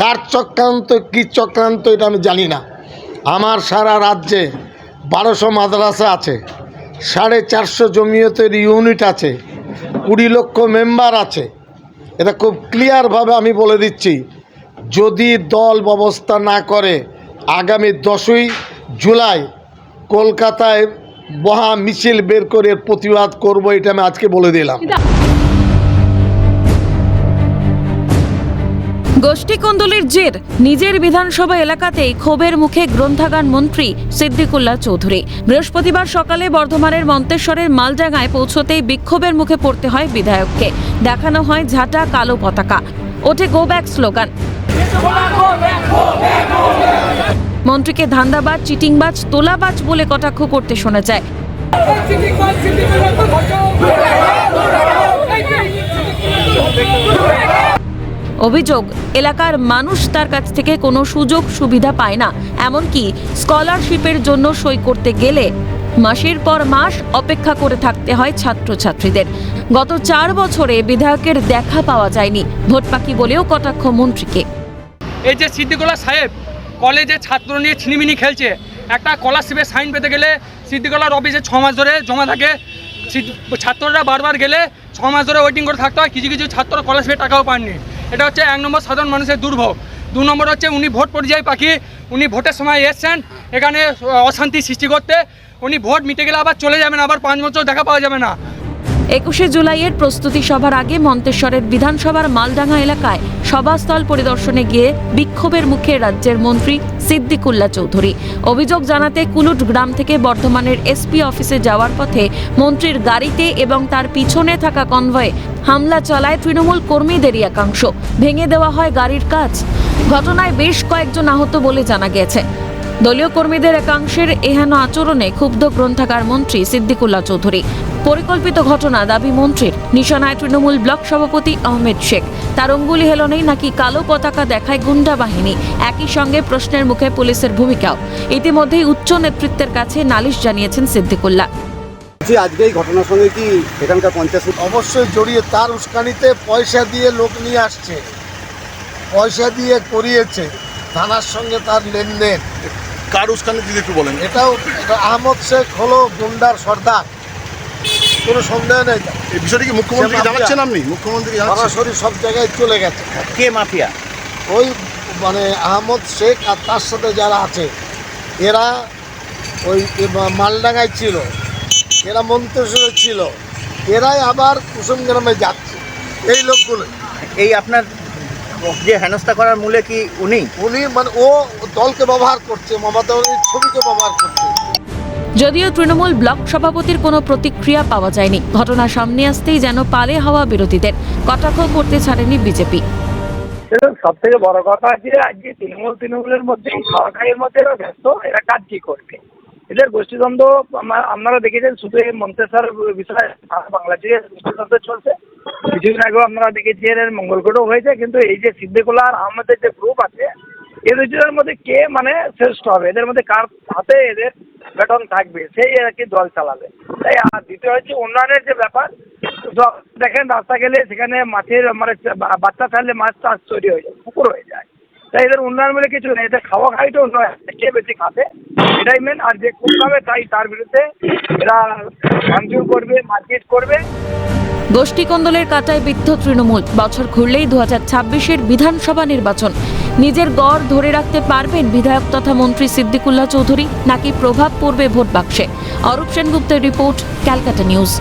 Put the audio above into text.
কার চক্রান্ত, কী চক্রান্ত এটা আমি জানি না। আমার সারা রাজ্যে বারোশো মাদ্রাসা আছে, সাড়ে চারশো জমিয়তের ইউনিট আছে, কুড়ি লক্ষ মেম্বার আছে। এটা খুব ক্লিয়ারভাবে আমি বলে দিচ্ছি, যদি দল ব্যবস্থা না করে আগামী দশই জুলাই কলকাতায় মহা মিছিল বের করে প্রতিবাদ করব এটা আমি আজকে বলে দিলাম। গোষ্ঠীকন্দলের জের। নিজের বিধানসভা এলাকাতেই ক্ষোভের মুখে গ্রন্থাগার মন্ত্রী সিদ্দিকুল্লাহ চৌধুরী। বৃহস্পতিবার সকালে বর্ধমানের মন্তেশ্বরের মালজাগায় পৌঁছতেই বিক্ষোভের মুখে পড়তে হয় বিধায়ককে। দেখানো হয় ঝাঁটা কালো পতাকা। ওঠে গো ব্যাক স্লোগান মন্ত্রীকে ধান্দাবাজ, চিটিংবাজ, তোলাবাজ বলে কটাক্ষ করতে শোনা যায়। অভিযোগ, এলাকার মানুষ তার কাছ থেকে কোনো সুযোগ সুবিধা পায় না। এমনকি স্কলারশিপের জন্য সই করতে গেলে মাসের পর মাস অপেক্ষা করে থাকতে হয় ছাত্রছাত্রীদের। গত চার বছরে বিধায়কের দেখা পাওয়া যায়নি, ভোট পাখি বলেও কটাক্ষ মন্ত্রীকে। এই যে সিদ্দিকুল্লাহ সাহেব, কলেজে ছাত্র নিয়ে ছিনিমিনি খেলছে। একটা স্কলারশিপের সাইন পেতে গেলে সিদ্দিকুল্লাহর অফিসে ছ মাস ধরে জমা থাকে। ছাত্ররা বারবার গেলে ছ মাস ধরে ওয়েটিং করে থাকতে হয়। কিছু কিছু ছাত্র স্কলারশিপের টাকাও পাননি। এটা হচ্ছে এক নম্বর সাধারণ মানুষের দুর্ভোগ। দু নম্বর হচ্ছে উনি ভোট পরিযায়ী পাখি, উনি ভোটের সময় এসছেন, এখানে অশান্তি সৃষ্টি করতে। উনি ভোট মিটে গেলে আবার চলে যাবেন, আবার পাঁচ বছর দেখা পাওয়া যাবে না। একুশে জুলাইয়ের প্রস্তুতি সভার আগে মন্তেশ্বরের বিধানসভার মালডাঙ্গা এলাকায় সভাস্থল পরিদর্শনে গিয়ে বিক্ষোভের মুখে রাজ্যের মন্ত্রী সিদ্দিকুল্লা চৌধুরী। অভিযোগ জানাতে কুলুট গ্রাম থেকে বর্ধমানের এসপি অফিসে যাওয়ার পথে মন্ত্রীর গাড়িতে এবং তার পিছনে থাকা কনভয়ে হামলা চালায় তৃণমূল কর্মীদেরই একাংশ। ভেঙে দেওয়া হয় গাড়ির কাজ। ঘটনায় বেশ কয়েকজন আহত বলে জানা গেছে। দলীয় কর্মীদের একাংশের এহেন আচরণে ক্ষুব্ধ গ্রন্থাগার মন্ত্রী সিদ্দিকুল্লাহ চৌধুরী। পরিকল্পিত ঘটনা দাবি মন্ত্রীর। নিশানায় তৃণমূল ব্লক সভাপতি আহমেদ শেখ। তার অঙ্গুলি হেলনেই নাকি কালো পতাকা দেখায় গুন্ডা বাহিনী। একই সঙ্গে প্রশ্নের মুখে পুলিশের ভূমিকাও। ইতিমধ্যেই উচ্চ নেতৃত্বের কাছে নালিশ জানিয়েছেন সিদ্দিকুল্লাহ। আজকে এই ঘটনার সঙ্গে কি এখানকার পঞ্চায়েত অবশ্যই জড়িয়ে তার উস্কানিতে পয়সা দিয়ে লোক নিয়ে আসছে। পয়সা দিয়ে করিয়েছে। থানার সঙ্গে তার লেনদেন। কার উস্কানি দিদি একটু বলেন। এটাও এটা আহমদ শেখ হলো গুন্ডার সর্দার। কোনো সন্দেহ নেই। এই বিষয়টি কি মুখ্যমন্ত্রীকে সে জানাচ্ছেন আপনি? মুখ্যমন্ত্রীকে জানাচ্ছেন। সরাসরি সব জায়গায় চলে গেছে। কে মাফিয়া? ওই মানে আহমদ শেখ আর তার সাথে যারা আছে এরা ওই মালডাঙ্গায় ছিল এরা মন্তেশ্বরে ছিল এরাই আবার কুসুম গ্রামে যাচ্ছে। এই লোকগুলো। এই আপনার যে হেনস্থা করার মূলে কি উনি? উনি মানে ও দলকে ব্যবহার করছে মমতা ছবিকে ব্যবহার করছে। যদিও তৃণমূল ব্লক সভাপতির কোনো প্রতিক্রিয়া পাওয়া যায়নি। ঘটনা সামনে আসতেই যেন পালে হাওয়া বিরোধীদের। কটাক্ষ করতে ছাড়েনি বিজেপি। সব থেকে বড় কথা যে আজকে তৃণমূল তৃণমূলের মধ্যে সরকারের মধ্যে এরা ব্যস্ত এরা কাজ কি করবে? এদের গোষ্ঠীদ্বন্দ্ব আমা- আপনারা দেখেছেন শুধু এই মন্তেশ্বর বিষয়ে সারা বাংলাদেশে গোষ্ঠীদ্বন্দ্ব চলছে। কিছুদিন আগেও আপনারা দেখেছেন মঙ্গলকোটেও হয়েছে, কিন্তু এই যে সিদ্দিকুল্লা আর আহমেদের যে গ্রুপ আছে, এই দুজনের মধ্যে কে মানে শ্রেষ্ঠ হবে? এদের মধ্যে কার হাতে এদের বেতন থাকবে? সেই আর কি দল চালাবে। তাই আর দ্বিতীয় হচ্ছে উন্নয়নের যে ব্যাপার দেখেন রাস্তা গেলে সেখানে মাছের মানে বাচ্চা ছাড়লে মাছ চাষ তৈরি হয়ে যায়, পুকুর হয়ে যায়। তাই এদের উন্নয়ন বলে কিছু নেই, এদের খাওয়া খাইটা উন্নয়ন কে বেশি খাবে? এটাই মেন আর যে কম খাবে তাই তার বিরুদ্ধে এরা ভাঙচুর করবে, মারপিট করবে। গোষ্ঠীকন্দলের কাটায় বিদ্ধ তৃণমূল। বছর ঘুরলেই দু হাজার ছাব্বিশের বিধানসভা নির্বাচন। নিজের গড় ধরে রাখতে পারবেন বিধায়ক তথা মন্ত্রী সিদ্দিকুল্লাহ চৌধুরী, নাকি প্রভাব পড়বে ভোট বাক্সে অরূপ সেনগুপ্তের রিপোর্ট, ক্যালকাটা নিউজ।